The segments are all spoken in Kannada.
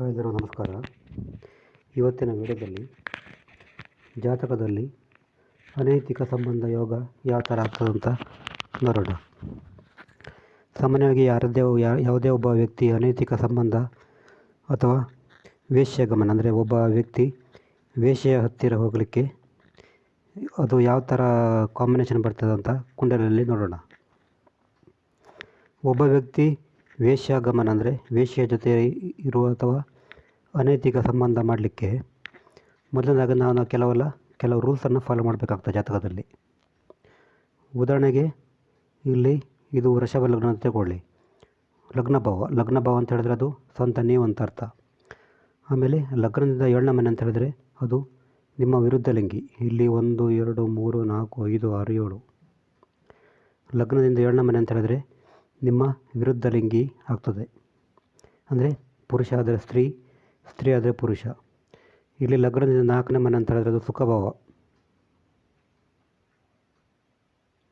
ಎಲ್ಲರಿಗೂ ನಮಸ್ಕಾರ. ಇವತ್ತಿನ ವಿಡಿಯೋದಲ್ಲಿ ಜಾತಕದಲ್ಲಿ ಅನೈತಿಕ ಸಂಬಂಧ ಯೋಗ ಯಾವ ಥರ ಆಗ್ತದಂತ ನೋಡೋಣ. ಸಾಮಾನ್ಯವಾಗಿ ಯಾರದ್ದೇ ಯಾ- ಯಾವುದೇ ಒಬ್ಬ ವ್ಯಕ್ತಿ ಅನೈತಿಕ ಸಂಬಂಧ ಅಥವಾ ವೇಶ್ಯಗಮನ ಅಂದರೆ ಒಬ್ಬ ವ್ಯಕ್ತಿ ವೇಶ್ಯೆಯ ಹತ್ತಿರ ಹೋಗಲಿಕ್ಕೆ ಅದು ಯಾವ ಥರ ಕಾಂಬಿನೇಷನ್ ಬರ್ತದೆ ಅಂತ ಕುಂಡಲಲ್ಲಿ ನೋಡೋಣ. ಒಬ್ಬ ವ್ಯಕ್ತಿ ವೇಶ್ಯಾಗಮನ ಅಂದರೆ ವೇಶ್ಯೆಯ ಜೊತೆ ಇರುವ ಅಥವಾ ಅನೈತಿಕ ಸಂಬಂಧ ಮಾಡಲಿಕ್ಕೆ ಮೊದಲನೇದಾಗಿ ನಾವು ಕೆಲವೆಲ್ಲ, ಕೆಲವು ರೂಲ್ಸನ್ನು ಫಾಲೋ ಮಾಡಬೇಕಾಗ್ತದೆ ಜಾತಕದಲ್ಲಿ. ಉದಾಹರಣೆಗೆ, ಇಲ್ಲಿ ಇದು ವೃಷಭ ಲಗ್ನ ಅಂತ ತಗೊಳ್ಳಿ ಲಗ್ನ ಭಾವ ಲಗ್ನ ಭಾವ ಅಂತ ಹೇಳಿದ್ರೆ ಅದು ಸ್ವಂತ ನೀವು ಅಂತ ಅರ್ಥ. ಆಮೇಲೆ ಲಗ್ನದಿಂದ ಏಳನೇ ಮನೆ ಅಂತ ಹೇಳಿದ್ರೆ ಅದು ನಿಮ್ಮ ವಿರುದ್ಧ ಲಿಂಗಿ. ಇಲ್ಲಿ ಒಂದು, ಎರಡು, ಮೂರು, ನಾಲ್ಕು, ಐದು, ಆರು, ಏಳು. ಲಗ್ನದಿಂದ ಏಳನೇ ಮನೆ ಅಂತ ಹೇಳಿದ್ರೆ ನಿಮ್ಮ ವಿರುದ್ಧ ಲಿಂಗಿ ಆಗ್ತದೆ. ಅಂದರೆ ಪುರುಷ ಆದರೆ ಸ್ತ್ರೀ ಸ್ತ್ರೀ ಆದರೆ ಪುರುಷ. ಇಲ್ಲಿ ಲಗ್ನದಿಂದ ನಾಲ್ಕನೇ ಮನೆ ಅಂತ ಹೇಳಿದ್ರೆ ಅದು ಸುಖಭಾವ.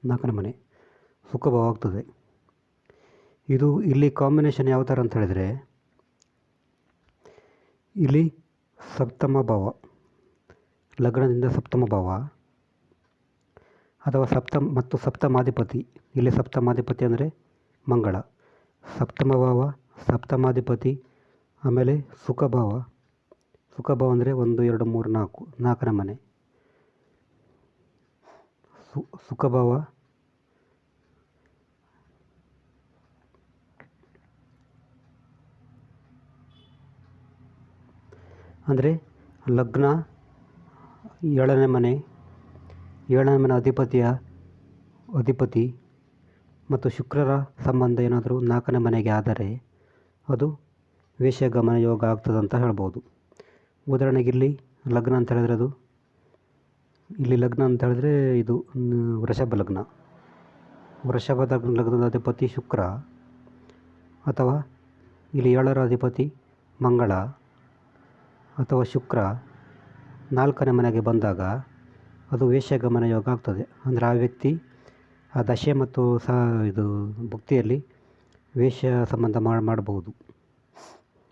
ನಾಲ್ಕನೇ ಮನೆ. ಸುಖಭಾವ ಆಗ್ತದೆ. ಇದು ಇಲ್ಲಿ ಕಾಂಬಿನೇಷನ್ ಯಾವ ಥರ ಅಂತ ಹೇಳಿದರೆ, ಇಲ್ಲಿ ಸಪ್ತಮ ಭಾವ, ಲಗ್ನದಿಂದ ಸಪ್ತಮ ಭಾವ, ಅಥವಾ ಸಪ್ತಮ ಮತ್ತು ಸಪ್ತಮಾಧಿಪತಿ. ಇಲ್ಲಿ ಸಪ್ತಮಾಧಿಪತಿ ಅಂದರೆ ಮಂಗಳ ಸಪ್ತಮ ಭಾವ ಸಪ್ತಮಾಧಿಪತಿ, ಆಮೇಲೆ ಸುಖಭಾವ. ಸುಖಭಾವ ಅಂದರೆ ಒಂದು, ಎರಡು, ಮೂರು, ನಾಲ್ಕು ನಾಲ್ಕನೇ ಮನೆ. ಸು, ಸುಖಭಾವ. ಅಂದರೆ ಲಗ್ನ, ಏಳನೇ ಮನೆ ಏಳನೇ ಮನೆ ಅಧಿಪತಿಯ, ಅಧಿಪತಿ ಮತ್ತು ಶುಕ್ರರ ಸಂಬಂಧ ಏನಾದರೂ ನಾಲ್ಕನೇ ಮನೆಗೆ ಆದರೆ ಅದು ವೇಶ್ಯಗಮನ ಯೋಗ ಆಗ್ತದಂತ ಹೇಳ್ಬೋದು. ಉದಾಹರಣೆಗೆ ಇಲ್ಲಿ ಲಗ್ನ ಅಂತ ಹೇಳಿದ್ರೆ ಅದು, ಇಲ್ಲಿ ಲಗ್ನ ಅಂತ ಹೇಳಿದ್ರೆ ಇದು ವೃಷಭ ಲಗ್ನ. ವೃಷಭದ ಲಗ್ನದ ಅಧಿಪತಿ ಶುಕ್ರ, ಅಥವಾ ಇಲ್ಲಿ ಏಳರ ಅಧಿಪತಿ ಮಂಗಳ, ಅಥವಾ ಶುಕ್ರ ನಾಲ್ಕನೇ ಮನೆಗೆ ಬಂದಾಗ ಅದು ವೇಷಗಮನ ಯೋಗ ಆಗ್ತದೆ. ಅಂದರೆ ಆ ವ್ಯಕ್ತಿ ದಶೆ ಮತ್ತು ಸಹ ಇದು ಭಕ್ತಿಯಲ್ಲಿ ವೇಷ ಸಂಬಂಧ ಮಾಡಿ ಮಾಡಬಹುದು.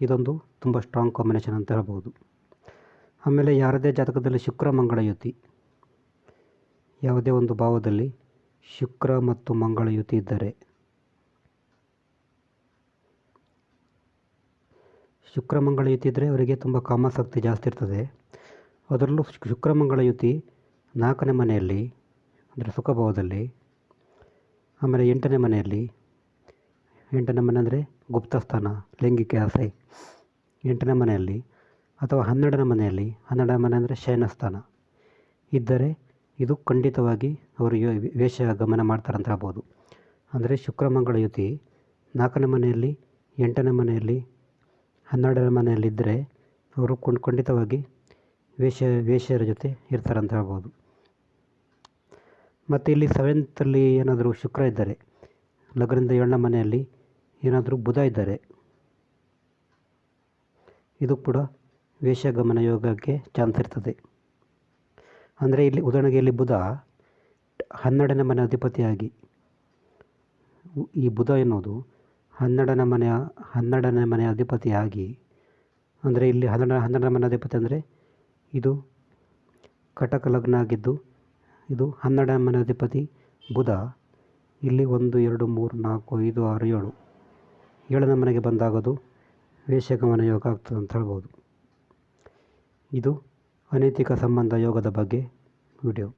ಇದೊಂದು ತುಂಬ ಸ್ಟ್ರಾಂಗ್ ಕಾಂಬಿನೇಷನ್ ಅಂತ ಹೇಳ್ಬೋದು. ಆಮೇಲೆ ಯಾರದೇ ಜಾತಕದಲ್ಲಿ ಶುಕ್ರ, ಮಂಗಳ ಯುತಿ. ಯಾವುದೇ ಒಂದು ಭಾವದಲ್ಲಿ ಶುಕ್ರ ಮತ್ತು ಮಂಗಳ ಯುತಿ ಇದ್ದರೆ ಶುಕ್ರ, ಮಂಗಳ ಯುತಿ ಇದ್ದರೆ ಅವರಿಗೆ ತುಂಬ ಕಾಮಾಸಕ್ತಿ ಜಾಸ್ತಿ ಇರ್ತದೆ. ಅದರಲ್ಲೂ ಶುಕ್- ಶುಕ್ರ, ಮಂಗಳ ಯುತಿ ನಾಲ್ಕನೇ ಮನೆಯಲ್ಲಿ, ಅಂದರೆ ಸುಖಭಾವದಲ್ಲಿ ಆಮೇಲೆ ಎಂಟನೇ ಮನೆಯಲ್ಲಿ, ಎಂಟನೇ ಮನೆ ಅಂದರೆ ಗುಪ್ತಸ್ಥಾನ ಲೈಂಗಿಕ ಆಸೆ. ಎಂಟನೇ ಮನೆಯಲ್ಲಿ ಅಥವಾ ಹನ್ನೆರಡನೇ ಮನೆಯಲ್ಲಿ, ಹನ್ನೆರಡನೇ ಮನೆ ಅಂದರೆ ಶಯನಸ್ಥಾನ ಇದ್ದರೆ ಇದು ಖಂಡಿತವಾಗಿ ಅವರು ಯೋ- ವೇಶ್ಯ ಗಮನ ಅಂತ ಹೇಳ್ಬೋದು ಅಂದರೆ ಶುಕ್ರಮಂಗಳ ಯುತಿ ನಾಲ್ಕನೇ ಮನೆಯಲ್ಲಿ, ಎಂಟನೇ ಮನೆಯಲ್ಲಿ, ಹನ್ನೆರಡನೇ ಮನೆಯಲ್ಲಿದ್ದರೆ ಅವರು ಖಂಡಿತವಾಗಿ ವೇಷ ವೇಶ್ಯರ ಜೊತೆ ಇರ್ತಾರಂತ ಹೇಳ್ಬೋದು ಮತ್ತು ಇಲ್ಲಿ ಸೆವೆಂತಲ್ಲಿ ಏನಾದರೂ ಶುಕ್ರ ಇದ್ದಾರೆ. ಲಗ್ನದಿಂದ ಏಳನೇ ಮನೆಯಲ್ಲಿ ಏನಾದರೂ ಬುಧ ಇದ್ದಾರೆ. ಇದು ಕೂಡ ವೇಷಗಮನ ಯೋಗಕ್ಕೆ ಚಾನ್ಸ್ ಇರ್ತದೆ. ಅಂದರೆ ಇಲ್ಲಿ ಉದಾಹರಣೆಗೆ ಇಲ್ಲಿ ಬುಧ ಹನ್ನೆರಡನೇ ಮನೆ ಅಧಿಪತಿಯಾಗಿ. ಈ ಬುಧ ಎನ್ನುವುದು ಹನ್ನೆರಡನೇ ಮನೆಯ ಹನ್ನೆರಡನೇ ಮನೆಯ ಅಧಿಪತಿಯಾಗಿ. ಅಂದರೆ ಇಲ್ಲಿ ಹನ್ನೆರಡ, ಹನ್ನೆರಡನೇ ಮನೆ ಅಧಿಪತಿ ಅಂದರೆ ಇದು ಕಟಕ ಲಗ್ನ ಆಗಿದ್ದು ಇದು ಹನ್ನೆರಡನೇ ಮನೆ ಅಧಿಪತಿ ಬುಧ. ಇಲ್ಲಿ ಒಂದು, ಎರಡು, ಮೂರು, ನಾಲ್ಕು, ಐದು, ಆರು, ಏಳು. ಏಳನೇ ಮನೆಗೆ ಬಂದಾಗದು ವೇಷಗಮನ ಯೋಗ ಆಗ್ತದೆ ಅಂತ ಹೇಳ್ಬೋದು. ಇದು ಅನೈತಿಕ ಸಂಬಂಧ ಯೋಗದ ಬಗ್ಗೆ ವಿಡಿಯೋ.